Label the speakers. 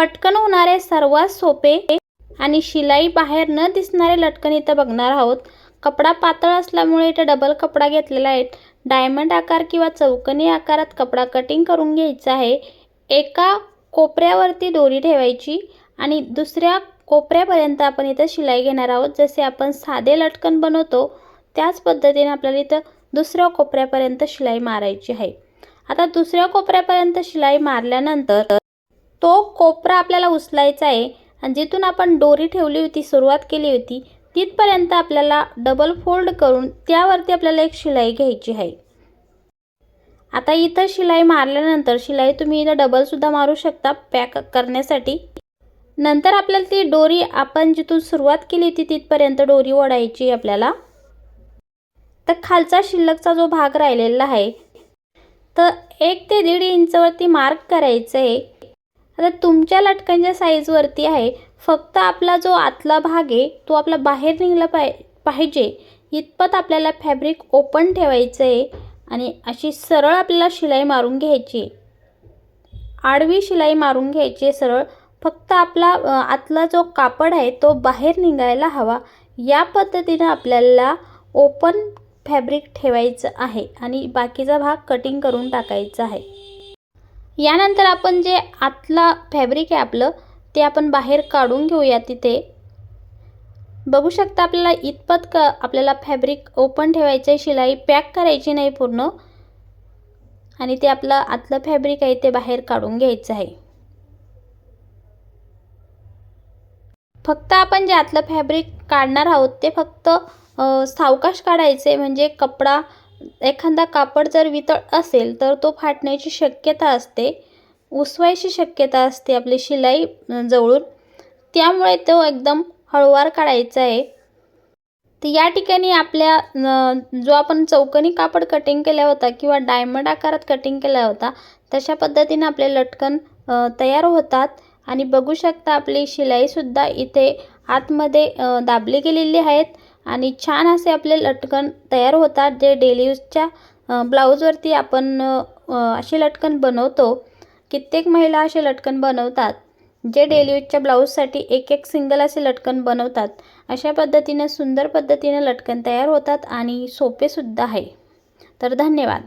Speaker 1: पटकन होणारे सर्वात सोपे आणि शिलाई बाहेर न दिसणारे लटकन इथं बघणार आहोत. कपडा पातळ असल्यामुळे इथं डबल कपडा घेतलेला आहे. डायमंड आकार किंवा चौकनी आकारात कपडा कटिंग करून घ्यायचा आहे. एका कोपऱ्यावरती दोरी ठेवायची आणि दुसऱ्या कोपऱ्यापर्यंत आपण इथं शिलाई घेणार आहोत. जसे आपण साधे लटकन बनवतो त्याच पद्धतीने आपल्याला इथं दुसऱ्या कोपऱ्यापर्यंत शिलाई मारायची आहे. आता दुसऱ्या कोपऱ्यापर्यंत शिलाई मारल्यानंतर तो कोपरा आपल्याला उचलायचा आहे आणि जिथून आपण दोरी ठेवली होती सुरुवात केली होती तिथपर्यंत आपल्याला डबल फोल्ड करून त्यावरती आपल्याला एक शिलाई घ्यायची आहे. आता इथं शिलाई मारल्यानंतर शिलाई तुम्ही इथं डबलसुद्धा मारू शकता पॅक करण्यासाठी. नंतर आपल्याला ती डोरी आपण जिथून सुरुवात केली होती तिथपर्यंत डोरी ओढायची आपल्याला. तर खालचा शिल्लकचा जो भाग राहिलेला आहे तर एक ते दीड इंचवरती मार्क करायचं आहे. आता तुमच्या लटकनच्या साईजवरती आहे. फक्त आपला जो आतला भाग आहे तो आपला बाहेर निघला पाय पाहिजे. इतपत आपल्याला फॅब्रिक ओपन ठेवायचं आहे आणि अशी सरळ आपल्याला शिलाई मारून घ्यायची आडवी शिलाई मारून घ्यायची आहे सरळ. फक्त आपला आतला जो कापड आहे तो बाहेर निघायला हवा. या पद्धतीनं आपल्याला ओपन फॅब्रिक ठेवायचं आहे आणि बाकीचा भाग कटिंग करून टाकायचा आहे. यानंतर आपण जे आतला फॅब्रिक आहे आपलं ते आपण बाहेर काढून घेऊया तिथे. बघू शकता आपल्याला इतपत क आपल्याला फॅब्रिक ओपन ठेवायचं आहे शिलाई पॅक करायची नाही पूर्ण. आणि ते आपलं आतलं फॅब्रिक आहे ते बाहेर काढून घ्यायचं आहे. फक्त आपण जे आतलं फॅब्रिक काढणार आहोत ते फक्त सावकाश काढायचे म्हणजे कपडा एखादा कापड जर वितळ असेल तर तो फाटण्याची शक्यता असते. उसवायची शक्यता असते आपली शिलाई जवळून. त्यामुळे तो एकदम हळूवार काढायचा आहे. तर या ठिकाणी आपल्या जो आपण चौकनी कापड कटिंग केला होता किंवा डायमंड आकारात कटिंग केला होता तशा पद्धतीने आपले लटकन तयार होतात. आणि बघू शकता आपली शिलाईसुद्धा इथे आतमध्ये दाबली गेलेली आहेत. आणि छान असे आपले लटकन तयार होतात जे डेली यूजच्या ब्लाऊजवरती आपण असे लटकन बनवतो. कित्येक महिला असे लटकन बनवतात जे डेली यूजच्या ब्लाऊजसाठी एक एक सिंगल असे लटकन बनवतात. अशा पद्धतीनं सुंदर पद्धतीनं लटकन तयार होतात आणि सोपेसुद्धा आहे. तर धन्यवाद.